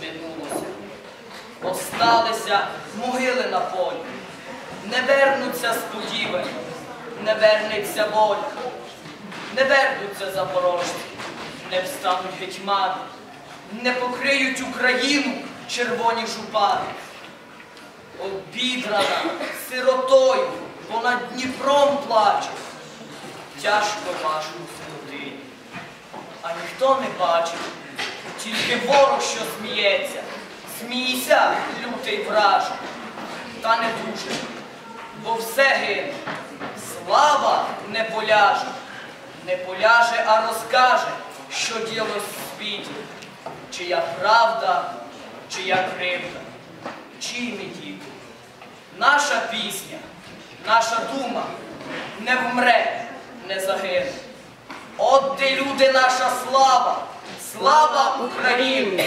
Минулося. Осталися могили на полі. Не вернуться сподівані, не вернеться воля. Не вернуться запорожці, не встануть гетьмани, не покриють Україну червоні жупани. Обідрана сиротою, понад Дніпром плаче. Тяжко вашому сиротині. А ніхто не бачив, тільки ворог, що сміється. Смійся, лютий враже, та не дуже, бо все гине. Слава не поляже, не поляже, а розкаже, що ділось в світі, чия правда, чия кривда, чиї ми діти. Наша пісня, наша дума не вмре, не загине. От де люди наша слава, слава Україні!